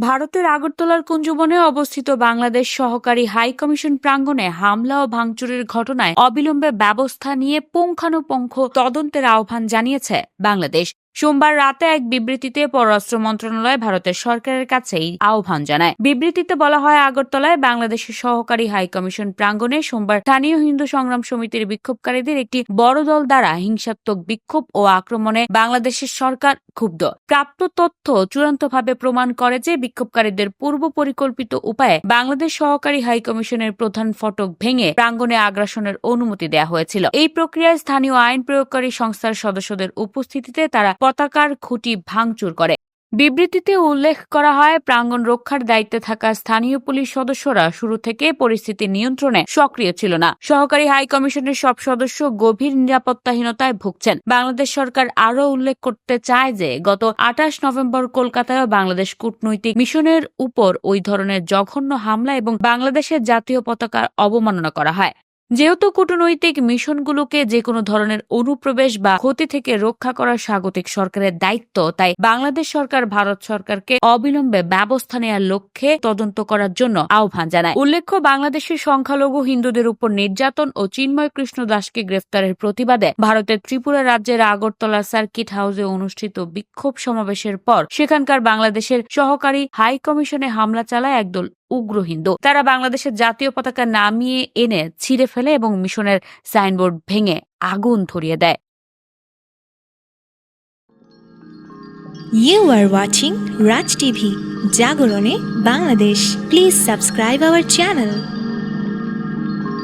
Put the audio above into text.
ভারতের আগরতলার কুঞ্জবনে অবস্থিত বাংলাদেশ সহকারী হাই কমিশন প্রাঙ্গণে হামলা ও ভাঙচুরের ঘটনায় অবিলম্বে ব্যবস্থা নিয়ে পুঙ্খানুপুঙ্খ তদন্তের আহ্বান জানিয়েছে বাংলাদেশ। সোমবার রাতে এক বিবৃতিতে পররাষ্ট্র মন্ত্রণালয় ভারতের সরকারের কাছে আহ্বান জানায়। বিবৃতিতে বলা হয়, আগরতলায় বাংলাদেশের সহকারী হাই কমিশন প্রাঙ্গণে সোমবার স্থানীয় হিন্দু সংগ্রাম সমিতির বিক্ষোভকারীদের একটি বড় দল দ্বারা হিংসাত্মক বিক্ষোভ ও আক্রমণে বাংলাদেশের সরকার ক্ষুব্ধ। প্রাপ্ত তথ্য চূড়ান্তভাবে প্রমাণ করে যে বিক্ষোভকারীদের পূর্ব পরিকল্পিত উপায়ে বাংলাদেশ সহকারী হাই কমিশনের প্রধান ফটক ভেঙে প্রাঙ্গণে আগ্রাসনের অনুমতি দেওয়া হয়েছিল। এই প্রক্রিয়ায় স্থানীয় আইন প্রয়োগকারী সংস্থার সদস্যদের উপস্থিতিতে তারা পতাকার খুঁটি ভাঙচুর করে। বিবৃতিতে উল্লেখ করা হয়, প্রাঙ্গণ রক্ষার দায়িত্বে থাকা স্থানীয় পুলিশ সদস্যরা শুরু থেকে পরিস্থিতি নিয়ন্ত্রণে সক্রিয় ছিল না। সহকারী হাই কমিশনের সব সদস্য গভীর নিরাপত্তাহীনতায় ভুগছেন। বাংলাদেশ সরকার আরও উল্লেখ করতে চায় যে, গত আঠাশ নভেম্বর কলকাতায় বাংলাদেশ কূটনৈতিক মিশনের উপর ওই ধরনের জঘন্য হামলা এবং বাংলাদেশের জাতীয় পতাকার অবমাননা করা হয়। যেহেতু কূটনৈতিক মিশনগুলোকে যে কোনো ধরনের অনুপ্রবেশ বা ক্ষতি থেকে রক্ষা করা স্বাগতিক সরকারের দায়িত্ব, তাই বাংলাদেশ সরকার, ভারত সরকারকে অবিলম্বে ব্যবস্থা নেওয়ার লক্ষ্যে তদন্ত করার জন্য আহ্বান জানায়। উল্লেখ্য, বাংলাদেশের সংখ্যালঘু হিন্দুদের উপর নির্যাতন ও চিন্ময় কৃষ্ণ দাসকে গ্রেফতারের প্রতিবাদে ভারতের ত্রিপুরা রাজ্যের আগরতলা সার্কিট হাউসে অনুষ্ঠিত বিক্ষোভ সমাবেশের পর সেখানকার বাংলাদেশের সহকারী হাই কমিশনে হামলা চালায় একদল উগ্র হিন্দু তারা বাংলাদেশের জাতীয় পতাকা নামিয়ে এনে ছিঁড়ে ফেলে এবং মিশনের সাইনবোর্ড ভেঙে আগুন ধরিয়ে দেয় You are watching Raj TV, Jagorone, Bangladesh. Please subscribe our channel.